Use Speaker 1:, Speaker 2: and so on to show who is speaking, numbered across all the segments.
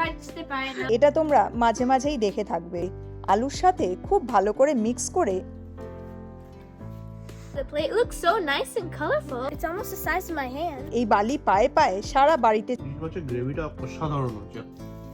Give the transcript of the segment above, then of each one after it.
Speaker 1: বাঁচতে পারে না
Speaker 2: এটা তোমরা মাঝে মাঝেই দেখে থাকবে আলুর সাথে খুব ভালো করে মিক্স করে
Speaker 1: The plate looks so nice and colorful. It's almost the size of my hand.
Speaker 2: এই বালি পায়ে পায়ে সারা বাড়িতে
Speaker 3: গ্রেভিটা অসাধারণ হচ্ছে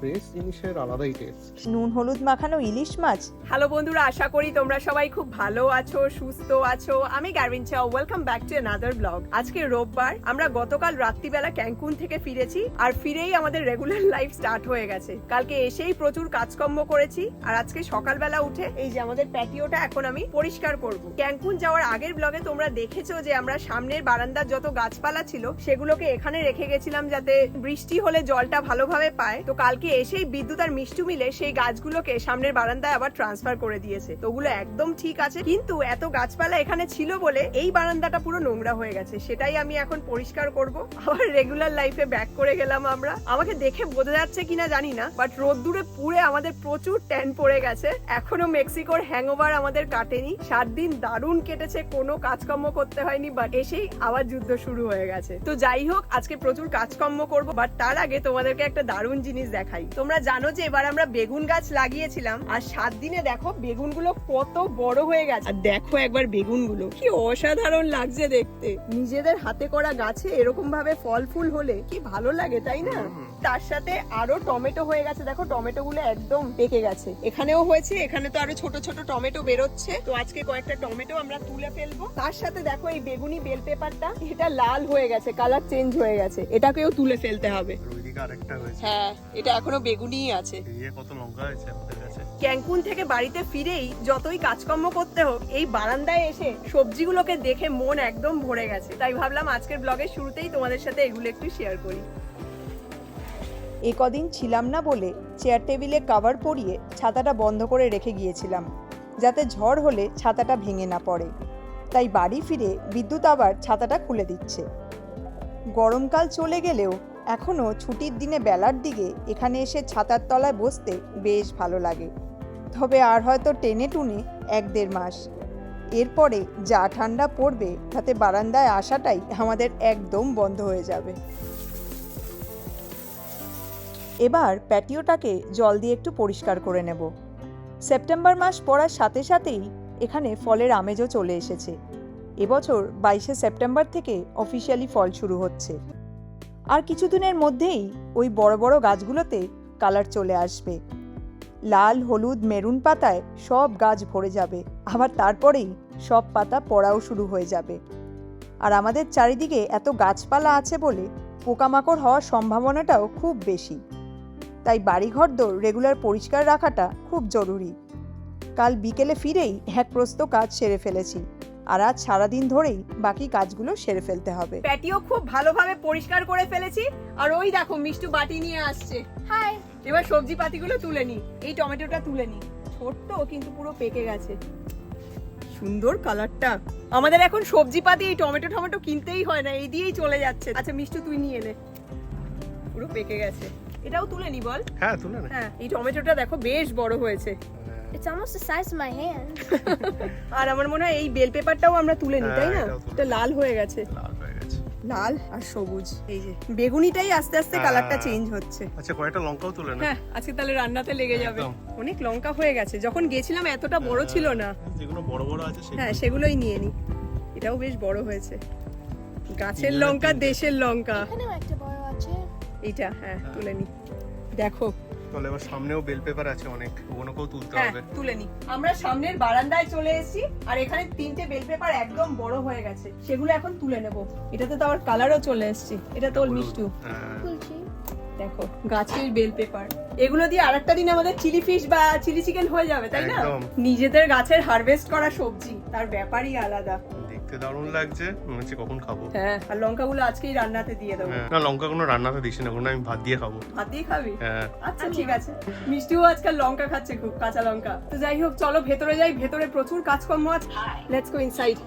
Speaker 3: ফ্রেশ জিনিসের আলাদাই টেস্ট
Speaker 2: নুন হলুদ মাখানো ইলিশ মাছ?
Speaker 4: হ্যালো বন্ধুরা আশা করি তোমরা সবাই খুব ভালো আছো সুস্থ আছো। আমি গার্বিন চাও welcome back to another blog আজকে রোববার আমরা গতকাল রাত্রিবেলা ক্যাঙ্কুন থেকে ফিরেছি আর ফিরেই আমাদের রেগুলার লাইফ স্টার্ট হয়ে গেছে। কালকে এসেই প্রচুর কাজকর্ম করেছি আর আজকে সকালবেলা উঠে এই যে আমাদের প্যাটিওটা এখন আমি পরিষ্কার করব। ক্যাঙ্কুন যাওয়ার আগের ব্লগে তোমরা দেখেছ যে আমরা সামনের বারান্দার যত গাছপালা ছিল সেগুলোকে এখানে রেখে গেছিলাম যাতে বৃষ্টি হলে জলটা ভালোভাবে পায়। তো কালকে এসেই বিদ্যুৎ আর মিষ্টু মিলে সেই গাছগুলোকে সামনের বারান্দায় আবার ট্রান্সফার করে দিয়েছে। তো ওগুলো একদম ঠিক আছে। কিন্তু এত গাছপালা এখানে ছিল বলে এই বারান্দাটা পুরো নোংরা হয়ে গেছে। সেটাই আমি এখন পরিষ্কার করব। আবার রেগুলার লাইফে ব্যাক করে গেলাম আমরা। আমাকে দেখে বোঝা যাচ্ছে কিনা জানি না বাট রোদ্দুরে পুরে আমাদের প্রচুর ট্যান পড়ে গেছে। এখনও মেক্সিকোর হ্যাংওভার আমাদের কাটেনি। সাত দিন দারুণ কেটেছে, কোনো কাজকর্ম করতে হয়নি বাট এসেই আবার যুদ্ধ শুরু হয়ে গেছে। তো যাই হোক, আজকে প্রচুর কাজকর্ম করব বাট তার আগে তোমাদেরকে একটা দারুণ জিনিস দেখাই তোমরা জানো যে এবার আমরা বেগুন গাছ লাগিয়েছিলাম, আর সাত দিনে দেখো বেগুনগুলো কত বড় হয়ে গেছে। আর দেখো একবার বেগুনগুলো কি অসাধারণ লাগছে দেখতে। নিজেদের হাতে করা গাছে এরকম ভাবে ফল ফুল হলে কি ভালো লাগে, তাই না? তার সাথে আরও টমেটো হয়ে গেছে। দেখো টমেটো গুলো একদম পেকে গেছে। এখানেও হয়েছে এখানে তো আরও ছোট ছোট টমেটো বেরোচ্ছে। তো আজকে কয়েকটা টমেটো আমরা তুলে ফেলব। তার সাথে দেখো এই বেগুনি বেল পেপারটা এটা লাল হয়ে গেছে কালার চেঞ্জ হয়ে গেছে। এটাকেও তুলে ফেলতে হবে। হ্যাঁ এটা এখনও বেগুনিই আছে।
Speaker 3: দিয়ে কত লঙ্কা হয়েছে আমাদের কাছে।
Speaker 4: ক্যাঙ্কুন থেকে বাড়িতে ফিরেই যতই কাজকর্ম করতে হোক এই বারান্দায় এসে সবজিগুলোকে দেখে মন একদম ভরে গেছে। তাই ভাবলাম আজকের ব্লগের শুরুতেই তোমাদের সাথে এগুলো একটু শেয়ার করি।
Speaker 2: এ কদিন ছিলাম না বলে চেয়ার টেবিলে কাভার পরিয়ে ছাতাটা বন্ধ করে রেখে গিয়েছিলাম, যাতে ঝড় হলে ছাতাটা ভেঙে না পড়ে। তাই বাড়ি ফিরে বিদ্যুৎ আবার ছাতাটা খুলে দিচ্ছে। গরমকাল চলে গেলেও এখনও ছুটির দিনে বেলার দিকে এখানে এসে ছাতার তলায় বসতে বেশ ভালো লাগে। তবে আর হয়তো টেনে টুনে এক দেড় মাস। এরপরে যা ঠান্ডা পড়বে তাতে বারান্দায় আসাটাই আমাদের একদম বন্ধ হয়ে যাবে। এবার প্যাটিওটাকে জল দিয়ে একটু পরিষ্কার করে নেব। সেপ্টেম্বর মাস পড়ার সাথে সাথেই এখানে ফলের আমেজও চলে এসেছে। এবছর বাইশে সেপ্টেম্বর থেকে অফিসিয়ালি ফল শুরু হচ্ছে। আর কিছুদিনের মধ্যেই ওই বড় বড় গাছগুলোতে কালার চলে আসবে। লাল, হলুদ, মেরুন পাতায় সব গাছ ভরে যাবে। আবার তারপরেই সব পাতা পড়াও শুরু হয়ে যাবে। আর আমাদের চারিদিকে এত গাছপালা আছে বলে পোকামাকড় হওয়ার সম্ভাবনাটাও খুব বেশি। তাই বাড়িঘর দোর রেগুলার পরিষ্কার রাখাটা খুব জরুরি। কাল বিকেলে ফিরেই এক প্রস্ত কাজ সেরে ফেলেছি আর আজ সারাদিন ধরেই বাকি কাজগুলো সেরে ফেলতে হবে।
Speaker 4: প্যাটিও খুব ভালোভাবে পরিষ্কার করে ফেলেছি আর ওই দেখো মিষ্টু বাটি নিয়ে আসছে।
Speaker 1: Hi.
Speaker 4: এবার সবজি পাতিগুলো তুলে নি এই টমেটোটা তুলে নি। ছোট্ট কিন্তু পুরো পেকে গেছে। সুন্দর কালারটা। আমাদের এখন সবজি পাতি এই টমেটো টমেটো কিনতেই হয় না এই দিয়েই চলে যাচ্ছে। আচ্ছা মিষ্টু তুই নিয়ে নে। পুরো পেকে গেছে। এটাও তুলে নি বল।
Speaker 3: হ্যাঁ তুলে না।
Speaker 4: হ্যাঁ এই টমেটোটা দেখো বেশ বড় হয়েছে।
Speaker 1: It's almost the size of my hand.
Speaker 4: আর আমার মনে হয় এই বেল পেপারটাও আমরা তুলে নি তাই না?
Speaker 3: হ্যাঁ, তুলে
Speaker 4: এটা লাল হয়ে গেছে।
Speaker 3: লাল হয়ে গেছে।
Speaker 4: লাল আর সবুজ এই যে। বেগুনিটাই আস্তে আস্তে
Speaker 3: হ্যাঁ।
Speaker 4: কালারটা চেঞ্জ হচ্ছে।
Speaker 3: আচ্ছা কয়টা লঙ্কাও তুলে না।
Speaker 4: হ্যাঁ আজকে তাহলে রান্নাতে লেগে যাবে। অনেক লঙ্কা হয়ে গেছে। যখন গেছিলাম এতটা বড় ছিল না।
Speaker 3: যেগুলো বড় বড় আছে
Speaker 4: হ্যাঁ সেগুলোই নিয়ে নি। এটাও বেশ বড় হয়েছে। গাছের লঙ্কা দেশের লঙ্কা।
Speaker 1: এখানেও একটা বড়
Speaker 4: এইটা হ্যাঁ তুলে নি। দেখো।
Speaker 3: তাহলে এবার সামনেও বেল পেপার আছে অনেক ওগুলোকেও তুলতে
Speaker 4: হ্যাঁ
Speaker 3: হবে।
Speaker 4: তুলে নি। আমরা সামনের বারান্দায় চলে এসেছি আর এখানে তিনটে বেল পেপার একদম বড় হয়ে গেছে। সেগুলো এখন তুলে নেব। এটাতে তো আবার কালারও চলে এসেছে। এটা তো মিষ্টু।
Speaker 3: হ্যাঁ।
Speaker 4: দেখো গাছের বেল পেপার এগুলো দিয়ে আরেকটা দিন আমাদের চিলি ফিশ বা চিলি চিকেন হয়ে যাবে তাই না? নিজেদের গাছের হারভেস্ট করা সবজি তার ব্যাপারই আলাদা।
Speaker 3: দেখতে দারুণ লাগছে। মনে হচ্ছে কখন খাব।
Speaker 4: হ্যাঁ আর লঙ্কাগুলো আজকেই রান্নাতে দিয়ে দেবো।
Speaker 3: হ্যাঁ না লঙ্কা কোনো রান্নাতে দিস না কোনো আমি ভাত দিয়ে খাব।
Speaker 4: ভাত দিয়ে খাবি?
Speaker 3: হ্যাঁ।
Speaker 4: আচ্ছা ঠিক আছে। মিষ্টিও আজকাল লঙ্কা খাচ্ছে খুব কাঁচা লঙ্কা। তো যাই হোক চলো ভেতরে যাই ভেতরে প্রচুর কাজকর্ম আছে। লেটস গো ইনসাইড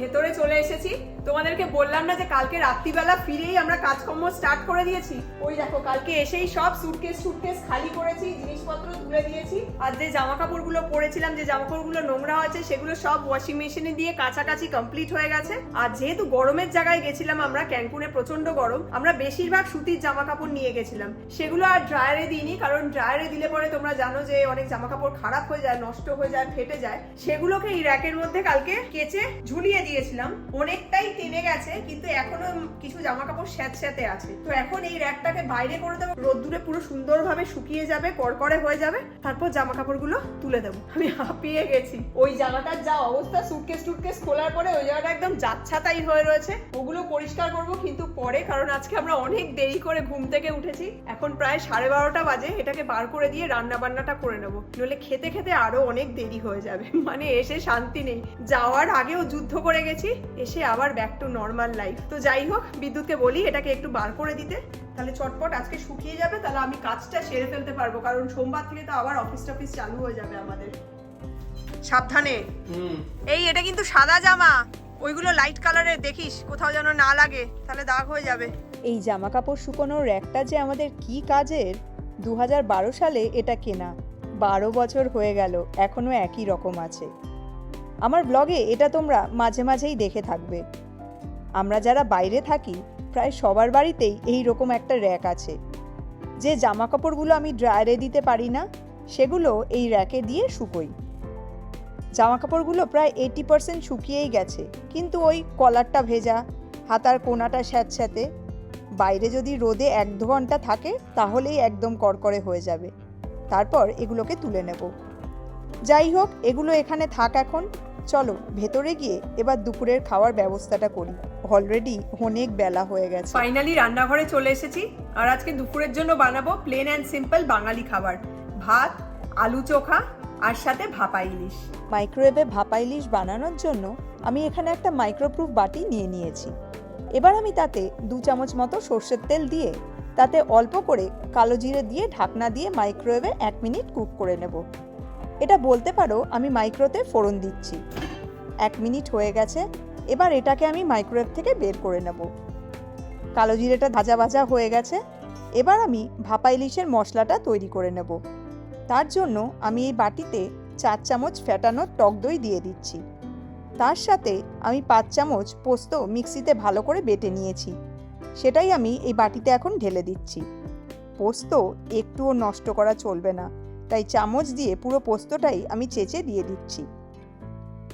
Speaker 4: ভেতরে চলে এসেছি। তোমাদেরকে বললাম না যে কালকে রাত্রিবেলা ফিরেই আমরা কাজকর্ম স্টার্ট করে দিয়েছি? ওই দেখো, কালকে এসেই সব সুটকেস সুটকেস খালি করেছি, জিনিসপত্র তুলে দিয়েছি। আর যে জামা কাপড়গুলো পরেছিলাম, যে জামা কাপড়গুলো নোংরা হয়েছে সেগুলো সব ওয়াশিং মেশিনে দিয়ে কাছাকাছি কমপ্লিট হয়ে গেছে। আর যেহেতু গরমের জায়গায় গেছিলাম আমরা ক্যাঙ্কুনে প্রচণ্ড গরম, আমরা বেশিরভাগ সুতির জামা কাপড় নিয়ে গেছিলাম। সেগুলো আর ড্রায়ারে দিইনি, কারণ ড্রায়ারে দিলে পরে তোমরা জানো যে অনেক জামা কাপড় খারাপ হয়ে যায়, নষ্ট হয়ে যায়, ফেটে যায়। সেগুলোকে এই র্যাকের মধ্যে কালকে কেচে ঝুলিয়ে দিয়েছিলাম। অনেকটাই টেনে গেছে, কিন্তু এখনও কিছু জামা কাপড় স্যাঁতস্যাঁতে আছে। তো এখন এই র্যাকটাকে বাইরে করে দেবো। রোদ্দুরে পুরো সুন্দরভাবে শুকিয়ে যাবে, করকরে হয়ে যাবে। তারপর জামা কাপড়গুলো তুলে দেবো। আমি হাঁপিয়ে গেছি। ওই জায়গাটার যা অবস্থা সুটকেস টুটকেস খোলার পরে ওই জায়গাটা একদম যাচ্ছাতাই হয়ে রয়েছে। ওগুলো পরিষ্কার করব, কিন্তু পরে, কারণ আজকে আমরা অনেক দেরি করে ঘুম থেকে উঠেছি। এখন প্রায় সাড়ে বারোটা বাজে, এটাকে বার করে দিয়ে রান্না বান্নাটা করে নেব। নইলে খেতে খেতে আরও অনেক দেরি হয়ে যাবে। মানে এসে শান্তি নেই। যাওয়ার আগেও যুদ্ধ করে গেছি, এসে আবার ব্যাক টু নর্মাল লাইফ তো যাই হোক বিদ্যুৎকে বলি এটাকে একটু বার করে দিতে। তাহলে চটপট আজকে শুকিয়ে যাবে তাহলে আমি কাজটা সেরে ফেলতে পারব। কারণ সোমবার থেকে তো আবার অফিস টফিস চালু হয়ে যাবে আমাদের। সাবধানে। এই এটা কিন্তু সাদা জামা। ওইগুলো লাইট কালারের দেখিস কোথাও যেন না লাগে তাহলে দাগ হয়ে যাবে।
Speaker 2: এই জামা কাপড় শুকোনোর র্যাকটা যে আমাদের কি কাজের? দু বারো সালে এটা কেনা। বারো বছর হয়ে গেল এখনও একই রকম আছে। আমার ব্লগে এটা তোমরা মাঝে মাঝেই দেখে থাকবে। আমরা যারা বাইরে থাকি, প্রায় সবার বাড়িতেই এই রকম একটা র্যাক আছে। যে জামা কাপড়গুলো আমি ড্রায়ারে দিতে পারি না, সেগুলো এই র্যাকে দিয়ে শুকোই। জামা কাপড়গুলো প্রায় এইটি পার্সেন্ট শুকিয়েই গেছে, কিন্তু ওই কলারটা ভেজা, হাতার কোনাটা স্যাঁতস্যাঁতে। বাইরে যদি রোদে এক দু ঘণ্টা থাকে, তাহলেই একদম কড়কড়ে হয়ে যাবে। তারপর এগুলোকে তুলে নেব। যাই হোক, এগুলো এখানে থাক এখন। চলো, ভেতরে গিয়ে এবার দুপুরের খাওয়ার ব্যবস্থাটা করি। অলরেডি অনেক বেলা হয়ে গেছে।
Speaker 4: ফাইনালি রান্নাঘরে চলে এসেছি। আর আজকে দুপুরের জন্য বানাবো প্লেন অ্যান্ড সিম্পল বাঙালি খাবার। ভাত আলু চোখা আর সাথে ভাপা ইলিশ।
Speaker 2: মাইক্রোওয়েভে ভাপা ইলিশ বানানোর জন্য আমি এখানে একটা মাইক্রোপ্রুফ বাটি নিয়ে নিয়েছি। এবার আমি তাতে দু চামচ মতো সর্ষের তেল দিয়ে তাতে অল্প করে কালো জিরে দিয়ে ঢাকনা দিয়ে মাইক্রোওয়েভে এক মিনিট কুক করে নেব। এটা বলতে পারো আমি মাইক্রোতে ফোড়ন দিচ্ছি। এক মিনিট হয়ে গেছে। এবার এটাকে আমি মাইক্রোওয়েভ থেকে বের করে নেব। কালো জিরেটা ভাজা ভাজা হয়ে গেছে। এবার আমি ভাপা ইলিশের মশলাটা তৈরি করে নেব। তার জন্য আমি এই বাটিতে চার চামচ ফ্যাটানো টক দই দিয়ে দিচ্ছি। তার সাথে আমি পাঁচ চামচ পোস্ত মিক্সিতে ভালো করে বেটে নিয়েছি। সেটাই আমি এই বাটিতে এখন ঢেলে দিচ্ছি। পোস্ত একটুও নষ্ট করা চলবে না। তাই চামচ দিয়ে পুরো পোস্তটাই আমি চেঁচে দিয়ে দিচ্ছি।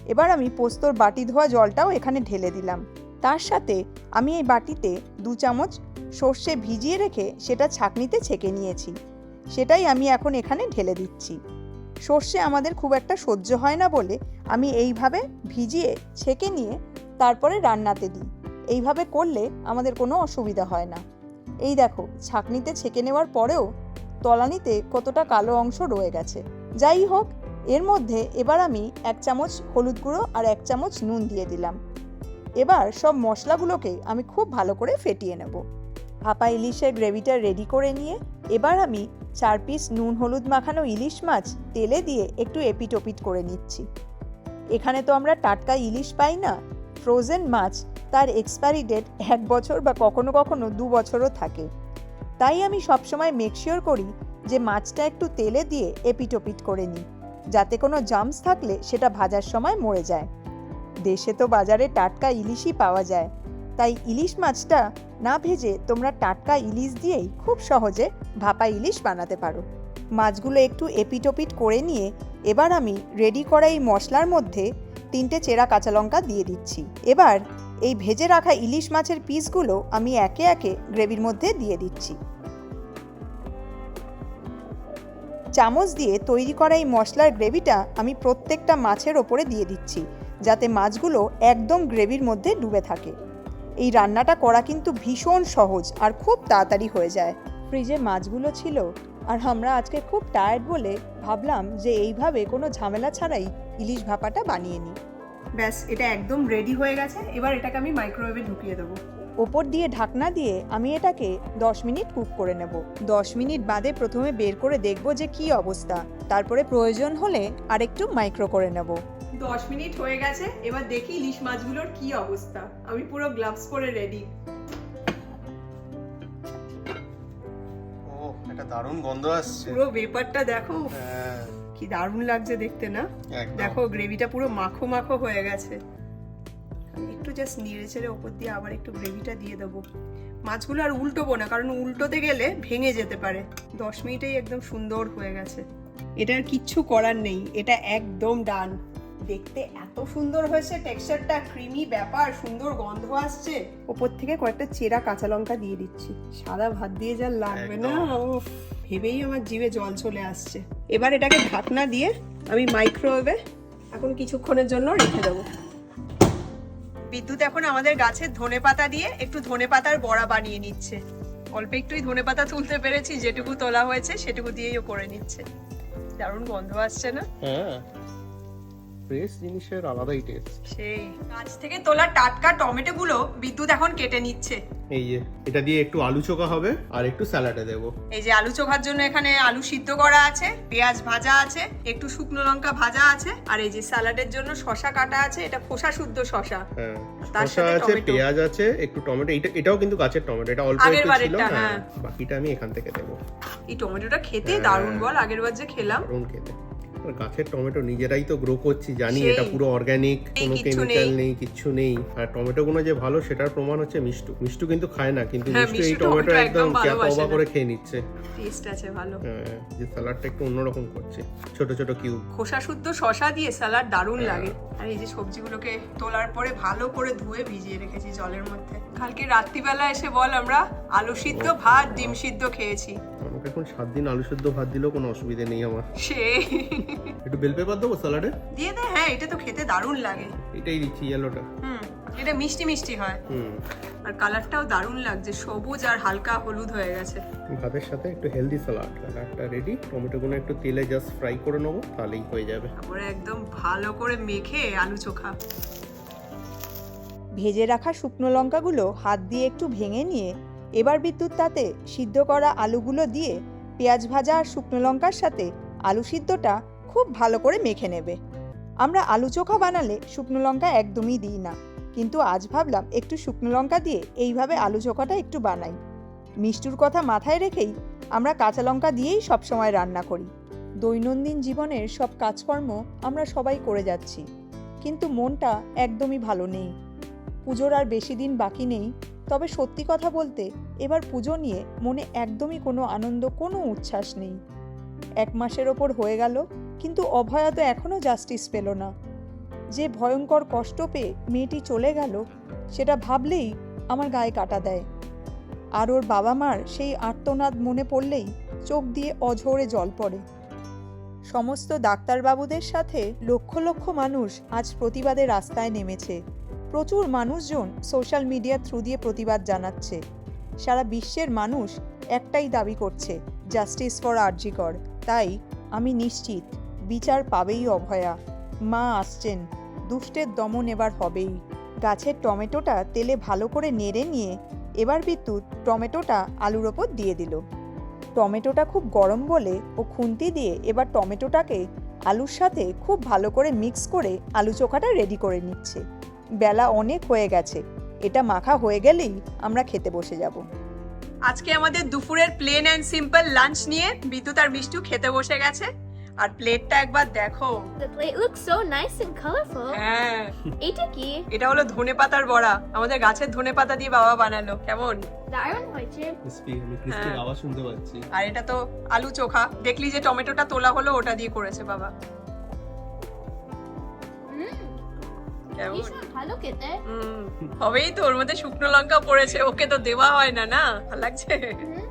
Speaker 2: এবার আমি পোস্তর বাটি ধোয়া জলটাও এখানে ঢেলে দিলাম। তার সাথে আমি এই বাটিতে দু চামচ সর্ষে ভিজিয়ে রেখে সেটা ছাঁকনিতে ছেঁকে নিয়েছি। সেটাই আমি এখন এখানে ঢেলে দিচ্ছি। সর্ষে আমাদের খুব একটা সহ্য হয় না বলে আমি এইভাবে ভিজিয়ে, ছেঁকে নিয়ে তারপরে রান্নাতে দিই। এইভাবে করলে আমাদের কোনো অসুবিধা হয় না। এই দেখো, ছাঁকনিতে ছেঁকে নেওয়ার পরেও তলানিতে কতটা কালো অংশ রয়ে গেছে। যাই হোক এর মধ্যে এবার আমি এক চামচ হলুদ গুঁড়ো আর এক চামচ নুন দিয়ে দিলাম। এবার সব মশলাগুলোকে আমি খুব ভালো করে ফেটিয়ে নেব। ভাপা ইলিশের গ্রেভিটা রেডি করে নিয়ে এবার আমি চার পিস নুন হলুদ মাখানো ইলিশ মাছ তেলে দিয়ে একটু এপিট ওপিট করে নিচ্ছি। এখানে তো আমরা টাটকা ইলিশ পাই না, ফ্রোজেন মাছ তার এক্সপায়ারি ডেট এক বছর বা কখনো কখনো দু বছরও থাকে। তাই আমি সবসময় মেকশিওর করি যে মাছটা একটু তেলে দিয়ে এপিট ওপিট করে নিই। যাতে কোনো জামস থাকলে সেটা ভাজার সময় মরে যায়। দেশে তো বাজারে টাটকা ইলিশই পাওয়া যায়। তাই ইলিশ মাছটা না ভেজে তোমরা টাটকা ইলিশ দিয়েই খুব সহজে ভাপা ইলিশ বানাতে পারো। মাছগুলো একটু এপিটোপিট করে নিয়ে এবার আমি রেডি করা এই মশলার মধ্যে তিনটে চেরা কাঁচা লঙ্কা দিয়ে দিচ্ছি। এবার এই ভেজে রাখা ইলিশ মাছের পিসগুলো আমি একে একে গ্রেভির মধ্যে দিয়ে দিচ্ছি। চামচ দিয়ে তৈরি করা এই মশলার গ্রেভিটা আমি প্রত্যেকটা মাছের ওপরে দিয়ে দিচ্ছি, যাতে মাছগুলো একদম গ্রেভির মধ্যে ডুবে থাকে। এই রান্নাটা করা কিন্তু ভীষণ সহজ আর খুব তাড়াতাড়ি হয়ে যায়। ফ্রিজে মাছগুলো ছিল আর আমরা আজকে খুব টায়ার্ড বলে ভাবলাম যে এইভাবে কোনো ঝামেলা ছাড়াই ইলিশ ভাপাটা বানিয়ে নিই।
Speaker 4: ব্যাস, এটা একদম রেডি হয়ে গেছে। এবার এটাকে আমি মাইক্রোওয়েভে ঢুকিয়ে দেবো।
Speaker 2: ওপর দিয়ে ঢাকনা দিয়ে আমি এটাকে 10 মিনিট কুক করে নেব। 10 মিনিট বাদে প্রথমে বের করে দেখব যে কি অবস্থা। তারপরে প্রয়োজন হলে আরেকটু মাইক্রো করে নেব।
Speaker 4: দশ মিনিট হয়ে গেছে এবার দেখি ইলিশ মাছগুলোর কি অবস্থা। আমি পুরো গ্লাভস পরে রেডি।
Speaker 3: ও একটা দারুণ গন্ধ আসছে।
Speaker 4: পুরো ব্যাপারটা দেখো
Speaker 3: হ্যাঁ।
Speaker 4: কি দারুণ লাগছে দেখতে না? দেখো গ্রেভিটা পুরো মাখো মাখো হয়ে গেছে। জাস্ট নেড়ে চেড়ে ওপর দিয়ে আবার একটু গ্রেভিটা দিয়ে দেবো। মাছগুলো আর উল্টোবো না কারণ উল্টোতে গেলে ভেঙে যেতে পারে। দশ মিনিটেই একদম সুন্দর হয়ে গেছে। এটার কিচ্ছু করার নেই এটা একদম ডান। দেখতে এত সুন্দর হয়েছে টেক্সচারটা ক্রিমি ব্যাপার সুন্দর গন্ধ আসছে। ওপর থেকে কয়েকটা চেরা কাঁচা লঙ্কা দিয়ে দিচ্ছি। সাদা ভাত দিয়ে যা লাগবে না। উফ, ভেবেই আমার জিভে জল চলে আসছে। এবার এটাকে ঢাকনা দিয়ে আমি মাইক্রোওয়েভে এখন কিছুক্ষণের জন্য রেখে দেবো। বিদ্যুৎ এখন আমাদের গাছের ধনে পাতা দিয়ে একটু ধনে পাতার বড়া বানিয়ে নিচ্ছে। অল্প একটুই ধনে পাতা তুলতে পেরেছি, যেটুকু তোলা হয়েছে সেটুকু দিয়েই ও করে নিচ্ছে। দারুণ গন্ধ আসছে না?
Speaker 3: হ্যাঁ। ফ্রেশ জিনিসের আলাদাই টেস্ট
Speaker 4: সেই গাছ থেকে তোলা টাটকা টমেটো গুলো বিদ্যুৎ এখন কেটে নিচ্ছে।
Speaker 3: এই যে এটা দিয়ে একটু আলু চোখা হবে আর একটু স্যালাডে দেবো।
Speaker 4: এই যে আলু চোখার জন্য এখানে আলু সিদ্ধ করা আছে পেঁয়াজ ভাজা আছে একটু শুকনো লঙ্কা ভাজা আছে আর এই যে স্যালাডের জন্য শশা কাটা আছে এটা খোসা শুদ্ধ শশা।
Speaker 3: হ্যাঁ
Speaker 4: তার
Speaker 3: শসা
Speaker 4: সাথে
Speaker 3: আছে
Speaker 4: টমেটো।
Speaker 3: পেঁয়াজ আছে একটু টমেটো এটা এটাও কিন্তু গাছের টমেটো এটা অল্প
Speaker 4: আগের
Speaker 3: একটু ছিল
Speaker 4: বারেরটা,
Speaker 3: হ্যাঁ
Speaker 4: হ্যাঁ।
Speaker 3: বাকিটা আমি এখান থেকে দেবো।
Speaker 4: এই টমেটোটা খেতে
Speaker 3: হ্যাঁ।
Speaker 4: দারুণ বল আগের বার যে খেলাম।
Speaker 3: দারুণ খেতে। গাছের টমেটো নিজেরাই তো গ্রো করছি জানি। এটা পুরো অর্গানিক
Speaker 4: এই
Speaker 3: কোনো কেমিক্যাল
Speaker 4: নেই।
Speaker 3: কিচ্ছু নেই। আর টমেটো গুলো যে ভালো সেটার প্রমাণ হচ্ছে মিষ্টু। মিষ্টু কিন্তু খায় না কিন্তু
Speaker 4: হ্যাঁ,
Speaker 3: মিষ্টু এই টমেটো একদম ক্যাপ। করে খেয়ে নিচ্ছে।
Speaker 4: টেস্ট আছে ভালো।
Speaker 3: হ্যাঁ, যে স্যালাডটা একটু অন্যরকম করছে। ছোট ছোট কিউব
Speaker 4: খোসা শুদ্ধ শশা দিয়ে স্যালাড দারুণ
Speaker 3: হ্যাঁ।
Speaker 4: লাগে। আর এই যে সবজিগুলোকে তোলার পরে ভালো করে ধুয়ে ভিজিয়ে রেখেছি জলের মধ্যে। কালকে রাত্রিবেলা এসে বল আমরা আলু সিদ্ধ ভাত ডিম সিদ্ধ খেয়েছি।
Speaker 3: এখন সাত দিন আলু সেদ্ধ ভাত দিলেও কোনো অসুবিধা নেই আমার।
Speaker 4: সে।
Speaker 3: একটু বেল পেপার দেবো স্যালাডে?
Speaker 4: দিয়ে দে হ্যাঁ এটা তো খেতে দারুণ লাগে।
Speaker 3: এটাই দিচ্ছি ইয়েলোটা
Speaker 4: হুম এটা মিষ্টি মিষ্টি হয়।
Speaker 3: হুম।
Speaker 4: আর কালারটাও দারুণ লাগছে সবুজ আর হালকা হলুদ হয়ে গেছে।
Speaker 3: ভাতের সাথে একটু হেলদি স্যালাড স্যালাডটা রেডি টমেটোগুলো একটু তেলে জাস্ট ফ্রাই করে নেব তাহলেই হয়ে যাবে।
Speaker 4: তারপরে একদম ভালো করে মেখে আলু চোখা।
Speaker 2: ভেজে রাখা শুকনো লঙ্কাগুলো হাত দিয়ে একটু ভেঙে নিয়ে এবার বিদ্যুৎ তাতে সিদ্ধ করা আলুগুলো দিয়ে পেঁয়াজ ভাজা আর শুকনো লঙ্কার সাথে আলু সিদ্ধটা খুব ভালো করে মেখে নেবে। আমরা আলু চোখা বানালে শুকনো লঙ্কা একদমই দিই না, কিন্তু আজ ভাবলাম একটু শুকনো লঙ্কা দিয়ে এইভাবে আলু চোখাটা একটু বানাই। মিষ্টুর কথা মাথায় রেখেই আমরা কাঁচা লঙ্কা দিয়েই সবসময় রান্না করি। দৈনন্দিন জীবনের সব কাজকর্ম আমরা সবাই করে যাচ্ছি, কিন্তু মনটা একদমই ভালো নেই। পুজোর আর বেশি দিন বাকি নেই তবে সত্যি কথা বলতে, এবার পুজো নিয়ে মনে একদমই কোনো আনন্দ, কোনো উচ্ছ্বাস নেই। এক মাসের ওপর হয়ে গেল, কিন্তু অভয়া তো এখনও জাস্টিস পেল না। যে ভয়ঙ্কর কষ্ট পেয়ে মেয়েটি চলে গেল, সেটা ভাবলেই আমার গায়ে কাটা দেয়। আর ওর বাবা মার সেই আর্তনাদ মনে পড়লেই চোখ দিয়ে অঝোরে জল পড়ে। সমস্ত ডাক্তারবাবুদের সাথে লক্ষ লক্ষ মানুষ আজ প্রতিবাদে রাস্তায় নেমেছে। প্রচুর মানুষজন সোশ্যাল মিডিয়ার থ্রু দিয়ে প্রতিবাদ জানাচ্ছে। সারা বিশ্বের মানুষ একটাই দাবি করছে জাস্টিস ফর আরজিকর। তাই আমি নিশ্চিত, বিচার পাবেই অভয়া। মা আসছেন, দুষ্টের দমন এবার হবেই। গাছের টমেটোটা তেলে ভালো করে নেড়ে নিয়ে এবার বিদ্যুৎ টমেটোটা আলুর ওপর দিয়ে দিল। টমেটোটা খুব গরম বলে ও খুন্তি দিয়ে এবার টমেটোটাকে আলুর সাথে খুব ভালো করে মিক্স করে আলু চোখাটা রেডি করে নিচ্ছে। বেলা অনেক হয়ে গেছে। এটা মাখা হয়ে গেলেই আমরা খেতে বসে যাব।
Speaker 4: আজকে আমাদের দুপুরের প্লেন অ্যান্ড সিম্পল লাঞ্চ নিয়ে বিদ্যুৎ আর মিষ্টু খেতে বসে গেছে। আর প্লেটটা একবার দেখো।
Speaker 1: The plate looks so nice and colorful.
Speaker 4: হ্যাঁ।
Speaker 1: এটা কি?
Speaker 4: এটা হলো ধনে পাতার বড়া। আমাদের গাছের ধনে পাতা দিয়ে বাবা বানালো। কেমন?
Speaker 1: দারুণ হয়েছে।
Speaker 3: ক্রিস্পি আমি
Speaker 4: ক্রিস্পির হ্যাঁ।
Speaker 3: আওয়াজ শুনতে পাচ্ছি।
Speaker 4: আর এটা তো আলু চোখা। দেখলি যে টমেটোটা তোলা হলো ওটা দিয়ে করেছে বাবা। কেমন?
Speaker 1: ভালো খেতে।
Speaker 4: হবেই তো ওর মধ্যে শুকনো লঙ্কা পড়েছে ওকে তো দেওয়া হয় না না? ভালো লাগছে?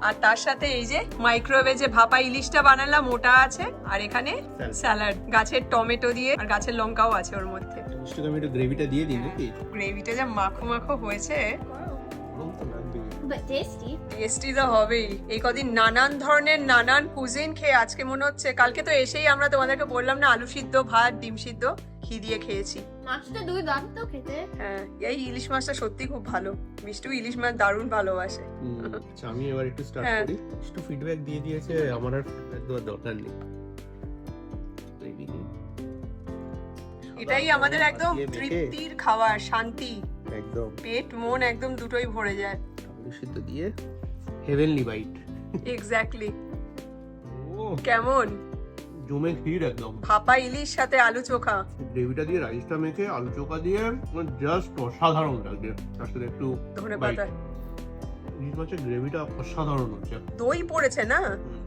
Speaker 4: আর তার সাথে এই যে মাইক্রোওয়েভে যে ভাপা ইলিশটা বানালাম ওটা আছে আর এখানে স্যালাড। গাছের টমেটো দিয়ে আর গাছের লঙ্কাও আছে ওর মধ্যে।
Speaker 3: আমি গ্রেভিটা দিয়ে দিই নাকি?
Speaker 4: গ্রেভিটা যা মাখো মাখো হয়েছে। টেস্টি তো হবেই। এই কদিন নানান ধরনের নানান কুজিন খেয়ে আজকে মনে হচ্ছে কালকে তো এসেই আমরা তোমাদেরকে বললাম না আলু সিদ্ধ ভাত ডিম সিদ্ধ। ঘি দিয়ে খেয়েছি।
Speaker 1: মাছটা দুর্দান্ত খেতে।
Speaker 4: হ্যাঁ এই ইলিশ মাছটা সত্যি খুব ভালো। মিষ্টু ইলিশ মাছ দারুণ ভালোবাসে।
Speaker 3: আচ্ছা আমি এবার একটু স্টার্ট
Speaker 4: হ্যাঁ।
Speaker 3: করি। একটু ফিডব্যাক দিয়ে দিয়েছে আমার আর ফিডব্যাক দেওয়ার দরকার নেই।
Speaker 4: এটাই আমাদের একদম তৃপ্তির খাবার শান্তি।
Speaker 3: একদম।
Speaker 4: পেট মন একদম দুটোই ভরে যায়।
Speaker 3: সিদ্ধ দিয়ে হেভেনলি বাইট
Speaker 4: এক্স্যাক্টলি
Speaker 3: ও।
Speaker 4: কেমন?
Speaker 3: জমে ক্ষীর একদম।
Speaker 4: ভাপা ইলিশ সাথে আলু চোখা।
Speaker 3: গ্রেভিটা দিয়ে রাইসটা মেখে আলু চোখা দিয়ে জাস্ট অসাধারণ লাগবে। তার সাথে একটু
Speaker 4: ধনে পাতা।
Speaker 3: ইলিশ মাছের গ্রেভিটা অসাধারণ হচ্ছে।
Speaker 4: দই পড়েছে না?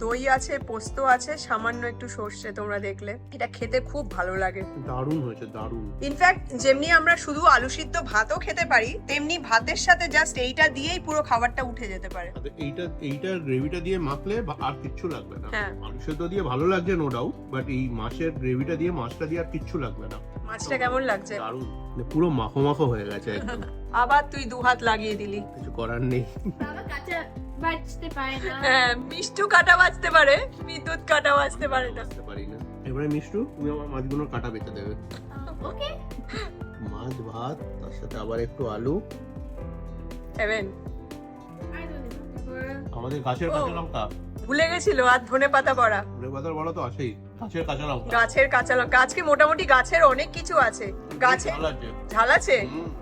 Speaker 4: দই আছে পোস্ত আছে সামান্য একটু সর্ষে তোমরা দেখলে। এটা খেতে খুব ভালো লাগে।
Speaker 3: দারুণ হয়েছে দারুণ।
Speaker 4: ইনফ্যাক্ট যেমনি আমরা শুধু আলু সিদ্ধ ভাতও খেতে পারি তেমনি ভাতের সাথে জাস্ট এইটা দিয়েই পুরো খাবারটা উঠে যেতে পারে।
Speaker 3: এইটা এইটার গ্রেভিটা দিয়ে মাখলে আর কিচ্ছু লাগবে না।
Speaker 4: হ্যাঁ।
Speaker 3: আলু সেদ্ধ দিয়ে ভালো লাগছে নো ডাউট বাট এই মাছের গ্রেভিটা দিয়ে মাছটা দিয়ে আর কিচ্ছু লাগবে না।
Speaker 4: মাছটা কেমন লাগছে?
Speaker 3: দারুণ। মানে পুরো মাখো মাখো হয়ে গেছে একদম।
Speaker 4: আবার তুই দু হাত লাগিয়ে দিলি।
Speaker 3: কিছু করার নেই।
Speaker 1: বাবা কাঁচা বাঁচতে পারে না।
Speaker 4: হ্যাঁ মিষ্টু কাটা বাজতে পারে বিদ্যুৎ কাটা বাজতে পারে না।
Speaker 3: বুঝতে পারি না। এবারে মিষ্টু তুমি আমার মাছগুলোর কাটা বেঁচে দেবে।
Speaker 1: ওকে।
Speaker 3: মাছ ভাত তার সাথে আবার একটু আলু।
Speaker 4: হেভেন.
Speaker 3: আমাদের গাছের কাঁচা লঙ্কা।
Speaker 4: ভুলে গেছিল আর ধনে পাতা পড়া
Speaker 3: ধনে পাতার বড়া তো আছেই। গাছের কাঁচা লঙ্কা
Speaker 4: গাছের কাঁচা লঙ্কা আজকে মোটামুটি গাছের অনেক কিছু আছে? গাছে?
Speaker 3: ঝাল আছে।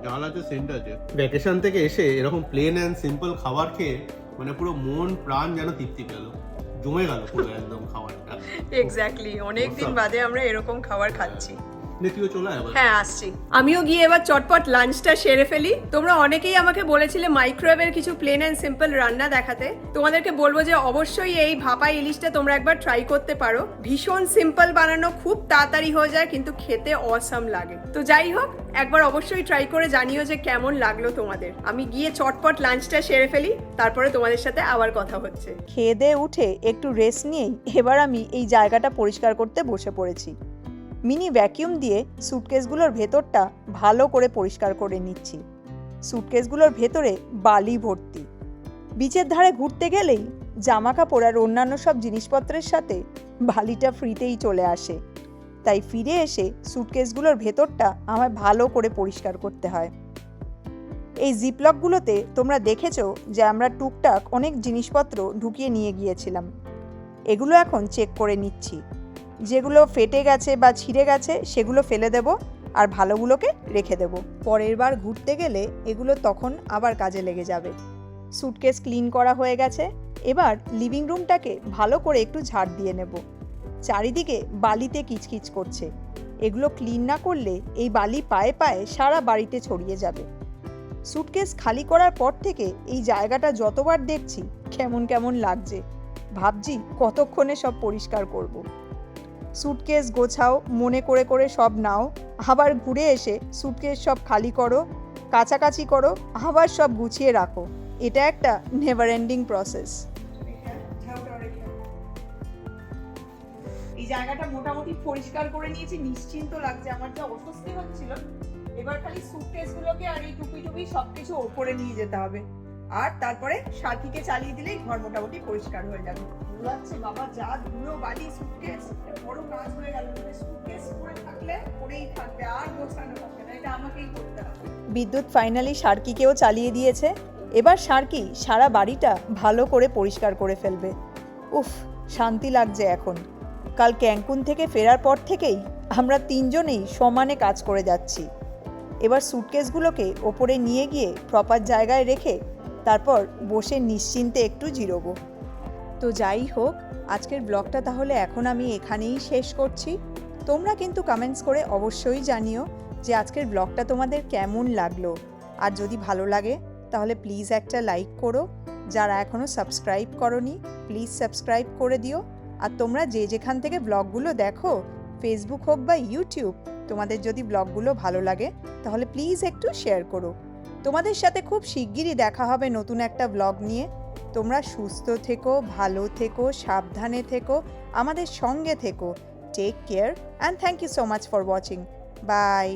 Speaker 4: ঝাল আছে?
Speaker 3: সেন্ট আছে। ভ্যাকেশন থেকে এসে এরকম প্লেন অ্যান্ড সিম্পল খাবার খেয়ে মানে পুরো মন প্রাণ যেন তৃপ্তি পেল। জমে গেল পুরো একদম খাবারটা।
Speaker 4: এক্স্যাক্টলি অনেক দিন বাদে আমরা এরকম খাবার খাচ্ছি।
Speaker 3: নে তুইও চলে আয়
Speaker 4: হ্যাঁ আসছি। আমিও গিয়ে এবার চটপট লাঞ্চটা সেরে ফেলি। তোমরা অনেকেই আমাকে বলেছিলে মাইক্রোওয়েভের কিছু প্লেন অ্যান্ড সিম্পল রান্না দেখাতে। তোমাদেরকে বলব যে অবশ্যই এই ভাপা ইলিশটা তোমরা একবার ট্রাই করতে পারো। ভীষণ সিম্পল বানানো খুব তাড়াতাড়ি হয়ে যায় কিন্তু খেতে অসাম লাগে। তো যাই হোক একবার অবশ্যই ট্রাই করে জানিও যে কেমন লাগল তোমাদের। আমি গিয়ে চটপট লাঞ্চটা সেরে ফেলি তারপরে তোমাদের সাথে আবার কথা হচ্ছে।
Speaker 2: খেয়ে দিয়ে উঠে একটু রেস্ট নিয়েই। এবার আমি এই জায়গাটা পরিষ্কার করতে বসে পড়েছি। মিনি ভ্যাকিউম দিয়ে সুটকেসগুলোর ভেতরটা ভালো করে পরিষ্কার করে নিচ্ছি। সুটকেসগুলোর ভেতরে বালি ভর্তি। বিচের ধারে ঘুরতে গেলেই জামা কাপড় আর অন্যান্য সব জিনিসপত্রের সাথে বালিটা ফ্রিতেই চলে আসে। তাই ফিরে এসে সুটকেসগুলোর ভেতরটা আমায় ভালো করে পরিষ্কার করতে হয়। এই জিপলকগুলোতে তোমরা দেখেছ যে আমরা টুকটাক অনেক জিনিসপত্র ঢুকিয়ে নিয়ে গিয়েছিলাম। এগুলো এখন চেক করে নিচ্ছি। যেগুলো ফেটে গেছে বা ছিঁড়ে গেছে, সেগুলো ফেলে দেব আর ভালোগুলোকে রেখে দেব। পরের বার ঘুরতে গেলে এগুলো তখন আবার কাজে লেগে যাবে। সুটকেস ক্লিন করা হয়ে গেছে। এবার লিভিং রুমটাকে ভালো করে একটু ঝাড় দিয়ে নেব। চারিদিকে বালিতে কিচকিচ করছে। এগুলো ক্লিন না করলে এই বালি পায়ে পায়ে সারা বাড়িতে ছড়িয়ে যাবে। সুটকেস খালি করার পর থেকে এই জায়গাটা যতবার দেখছি কেমন কেমন লাগছে। ভাবছি কতক্ষণে সব পরিষ্কার করব। সুটকেস গোছাও, মনে করে করে সব নাও। আবার ঘুরে এসে সুটকেস সব খালি করো, কাছাকাছি করো, আবার সব গুছিয়ে রাখো। এটা একটা নেভার এন্ডিং প্রসেস এই জায়গাটা মোটামুটি পরিষ্কার করে নিয়েছি, নিশ্চিন্ত লাগছে। আমার যা অস্বস্তি হচ্ছিল, এবার খালি সুটকেস গুলোকে আর এই টুপি টুপি সবকিছু ওপরে নিয়ে যেতে হবে। আর তারপরে সাথীকে চালিয়ে দিলেই ঘর মোটামুটি পরিষ্কার হয়ে যাবে। বাবা যা সুটকেস বড় কাজ হয়ে গেল সুটকেস পরে থাকলে পরেই থাকবে, আর গোছানো হবে না, এটা আমাকেই করতে হবে। বিদ্যুৎ ফাইনালি সার্কিকেও চালিয়ে দিয়েছে। এবার সার্কি সারা বাড়িটা ভালো করে পরিষ্কার করে ফেলবে। উফ, শান্তি লাগছে এখন। কাল ক্যাঙ্কুন থেকে ফেরার পর থেকেই আমরা তিনজনেই সমানে কাজ করে যাচ্ছি। এবার সুটকেসগুলোকে ওপরে নিয়ে গিয়ে প্রপার জায়গায় রেখে তারপর বসে নিশ্চিন্তে একটু জিরোবো। তো যাই হোক, আজকের ব্লগটা তাহলে এখন আমি এখানেই শেষ করছি। তোমরা কিন্তু কমেন্টস করে অবশ্যই জানিও যে আজকের ব্লগটা তোমাদের কেমন লাগল। আর যদি ভালো লাগে, তাহলে প্লিজ একটা লাইক করো। যারা এখনও সাবস্ক্রাইব করনি প্লিজ সাবস্ক্রাইব করে দিও। আর তোমরা যে যেখান থেকে ব্লগগুলো দেখো ফেসবুক হোক বা ইউটিউব তোমাদের যদি ব্লগগুলো ভালো লাগে, তাহলে প্লিজ একটু শেয়ার করো। তোমাদের সাথে খুব শিগগিরই দেখা হবে নতুন একটা ব্লগ নিয়ে। তোমরা সুস্থ থেকো, ভালো থেকো, সাবধানে থেকো, আমাদের সঙ্গে থেকো। Take care and thank you so much for watching bye